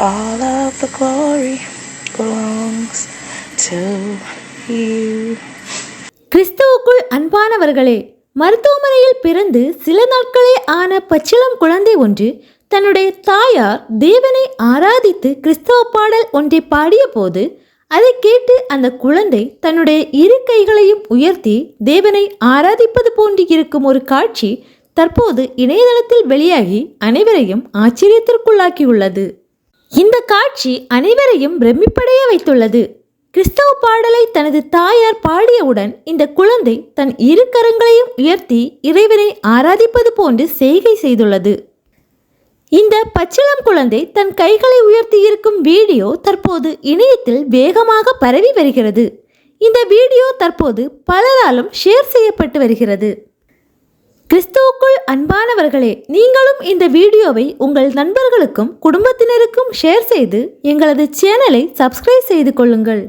All of the glory belongs to you. கிறிஸ்துவுக்குள் அன்பானவர்களே மருத்துவமனையில் பிறந்து சில நாட்களே ஆன பச்சிளம் குழந்தை ஒன்று தன்னுடைய தாயார் தேவனை ஆராதித்து கிறிஸ்தவ பாடல் ஒன்றை பாடிய போது அதை கேட்டு அந்த குழந்தை தன்னுடைய இரு கைகளையும் உயர்த்தி தேவனை ஆராதிப்பது போன்று இருக்கும் ஒரு காட்சி தற்போது இணையதளத்தில் வெளியாகி அனைவரையும் ஆச்சரியத்திற்குள்ளாக்கியுள்ளது இந்த காட்சி அனைவரையும் பிரமிப்படைய வைத்துள்ளது. கிறிஸ்தவ பாடலை தனது தாயார் பாடியவுடன் இந்த குழந்தை தன் இரு கரங்களையும் உயர்த்தி இறைவனை ஆராதிப்பது போன்று செய்கை செய்துள்ளது. இந்த பச்சிளம் குழந்தை தன் கைகளை உயர்த்தி இருக்கும் வீடியோ தற்போது இணையத்தில் வேகமாக பரவி வருகிறது. இந்த வீடியோ தற்போது பலராலும் ஷேர் செய்யப்பட்டு வருகிறது. கிறிஸ்துவுக்குள் அன்பானவர்களே நீங்களும் இந்த வீடியோவை உங்கள் நண்பர்களுக்கும் குடும்பத்தினருக்கும் ஷேர் செய்து எங்களது சேனலை சப்ஸ்கிரைப் செய்து கொள்ளுங்கள்.